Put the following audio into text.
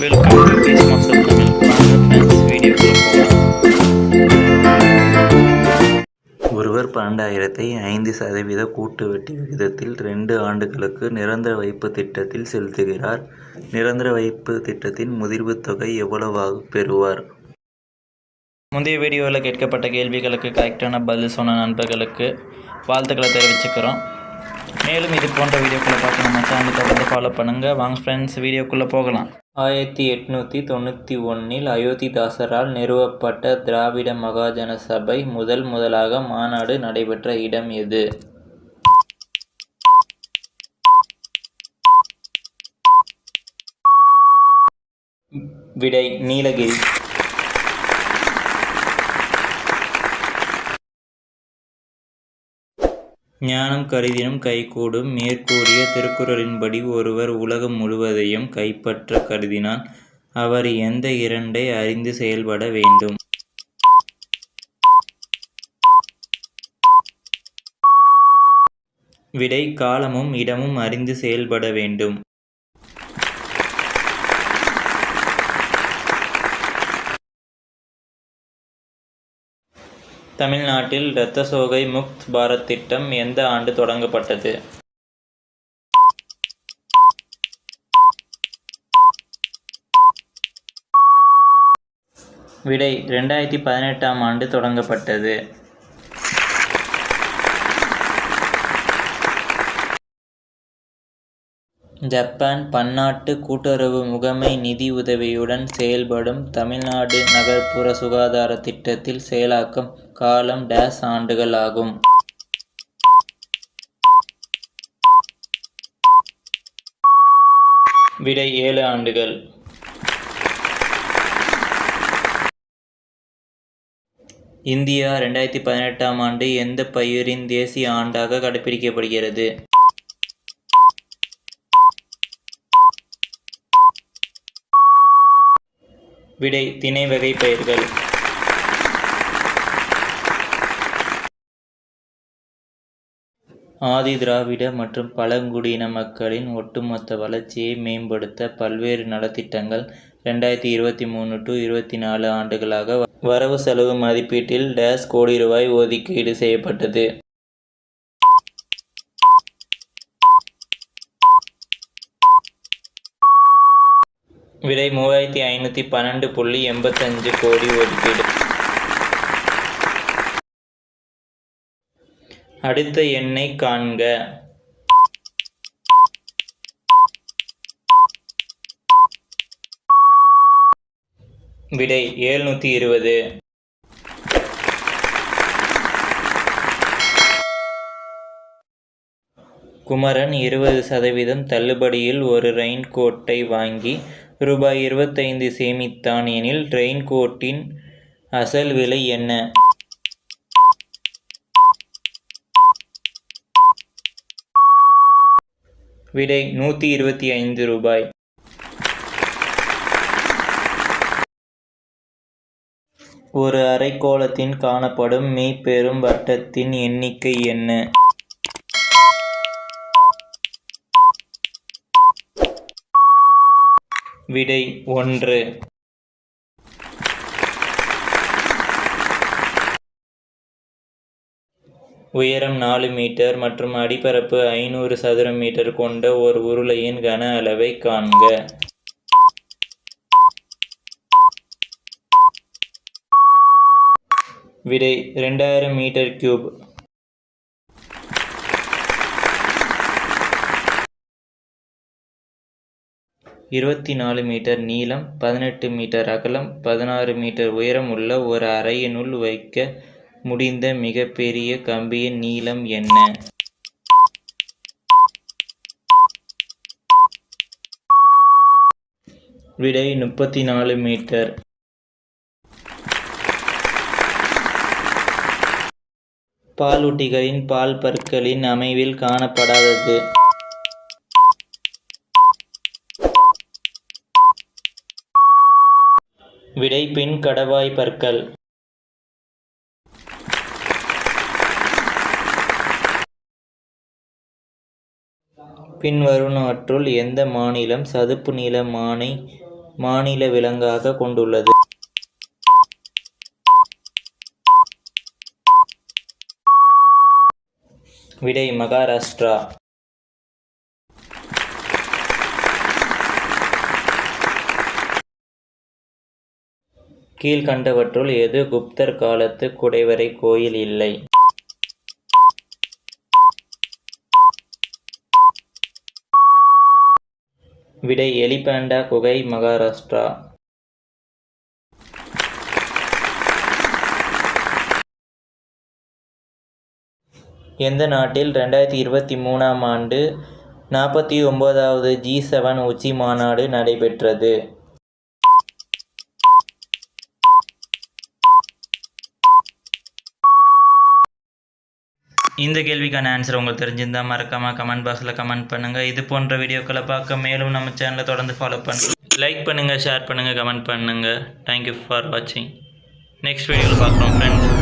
Welcome to peace master Tamil வாங்க friends வீடியோக்குள்ள போகலாம் ஒருவர் பன்னெண்டாயிரத்தை ஐந்து சதவீத கூட்டு வட்டி விகிதத்தில் ரெண்டு ஆண்டுகளுக்கு நிரந்தர வைப்பு திட்டத்தில் செலுத்துகிறார். நிரந்தர வைப்பு திட்டத்தின் முதிர்வுத் தொகை எவ்வளவாக பெறுவார்? முந்தைய வீடியோவில் கேட்கப்பட்ட கேள்விகளுக்கு கரெக்டான பதில் சொன்ன நண்பர்களுக்கு வாழ்த்துக்களை தெரிவிச்சுக்கிறோம். மேலும் இது போன்ற வீடியோக்குள்ளே பார்க்கணும் நம்ம சேனல் தொடர்ந்து ஃபாலோ பண்ணுங்கள் வாங்க ஃப்ரெண்ட்ஸ் வீடியோக்குள்ளே போகலாம். ஆயிரத்தி எட்நூற்றி தொண்ணூற்றி ஒன்றில் அயோத்திதாசரால் நிறுவப்பட்ட திராவிட மகாஜன சபை முதல் முதலாக மாநாடு நடைபெற்ற இடம் எது? விடை நீலகிரி. ஞானம் கருதினும் கைகூடும் மேற்கூறிய திருக்குறளின்படி ஒருவர் உலகம் முழுவதையும் கைப்பற்ற கருதினால் அவர் எந்த இரண்டை அறிந்து செயல்பட வேண்டும்? விடை காலமும் இடமும் அறிந்து செயல்பட வேண்டும். தமிழ்நாட்டில் இரத்த சோகை முக்த் பாரத் திட்டம் எந்த ஆண்டு தொடங்கப்பட்டது? விடை ரெண்டாயிரத்தி பதினெட்டாம் ஆண்டு தொடங்கப்பட்டது. ஜப்பான் பன்னாட்டு கூட்டுறவு முகமை நிதி உதவியுடன் செயல்படும் தமிழ்நாடு நகர்ப்புற சுகாதார திட்டத்தில் செயலாக்கம் காலம் டேஸ் ஆண்டுகள் ஆகும். விடை ஏழு ஆண்டுகள். இந்தியா ரெண்டாயிரத்தி பதினெட்டாம் ஆண்டு எந்த பயிரின் தேசிய ஆண்டாக கடைபிடிக்கப்படுகிறது விடை திணை வகை பயிர்கள். ஆதி திராவிட மற்றும் பழங்குடியின மக்களின் ஒட்டுமொத்த வளர்ச்சியை மேம்படுத்த பல்வேறு நலத்திட்டங்கள் ரெண்டாயிரத்தி இருபத்தி மூணு டு இருபத்தி நாலு ஆண்டுகளாக வரவு செலவு மதிப்பீட்டில் டேஸ் கோடி ரூபாய் ஒதுக்கீடு செய்யப்பட்டது. விலை மூவாயிரத்தி ஐநூற்றி பன்னெண்டு புள்ளி எண்பத்தஞ்சு கோடி ஒதுக்கீடு. அடுத்த எண்ணை காண்க. விடை ஏழ்நூற்றி இருபது. குமரன் இருபது சதவீதம் தள்ளுபடியில் ஒரு ரெயின் கோட்டை வாங்கி ரூபாய் இருபத்தைந்து சேமித்தான் எனில் ரெயின் கோட்டின் அசல் விலை என்ன? விடை நூற்றி இருபத்தி ஐந்து ரூபாய். ஒரு அரைக்கோளத்தின் காணப்படும் மீப்பெரும் வட்டத்தின் எண்ணிக்கை என்ன? விடை ஒன்று. உயரம் நாலு மீட்டர் மற்றும் அடிப்பரப்பு ஐநூறு சதுர மீட்டர் கொண்ட ஒரு உருளையின் கன அளவை காண்க. விடை ரெண்டாயிரம் மீட்டர் கியூப் இருபத்தி நாலு மீட்டர் நீளம் பதினெட்டு மீட்டர் அகலம் பதினாறு மீட்டர் உயரம் உள்ள ஒரு அறையினுள் வைக்க முடிந்த மிகப்பெரிய கம்பியின் நீளம் என்ன? விடை முப்பத்தி நாலு மீட்டர். பாலூட்டிகளின் பால் பற்களின் அமைவில் காணப்படாதது. விடை பின் கடவாய் பற்கள். பின்வருவனவற்றுள் எந்த மாநிலம் சதுப்பு நில மானை மாநில விலங்காக கொண்டுள்ளது? விடை மகாராஷ்டிரா. கீழ்கண்டவற்றுள் எது குப்தர் காலத்து குடைவரை கோயில் இல்லை? விடை எலிபாண்டா குகை மகாராஷ்டிரா. எந்த நாட்டில் ரெண்டாயிரத்தி இருபத்தி மூணாம் ஆண்டு நாற்பத்தி ஒம்போதாவது ஜி செவன் உச்சி மாநாடு நடைபெற்றது? இந்த கேள்விக்கான ஆன்சர் உங்களுக்கு தெரிஞ்சிருந்தால் மறக்காமல் கமெண்ட் பாக்ஸில் கமெண்ட் பண்ணுங்கள் இது போன்ற வீடியோக்களை பார்க்க மேலும் நம்ம சேனலை தொடர்ந்து ஃபாலோ பண்ணுங்கள் லைக் பண்ணுங்கள் ஷேர் பண்ணுங்கள் கமெண்ட் பண்ணுங்கள் தேங்க்யூ ஃபார் வாட்சிங் நெக்ஸ்ட் வீடியோவில் பார்க்குறோம் ஃப்ரெண்ட்ஸ்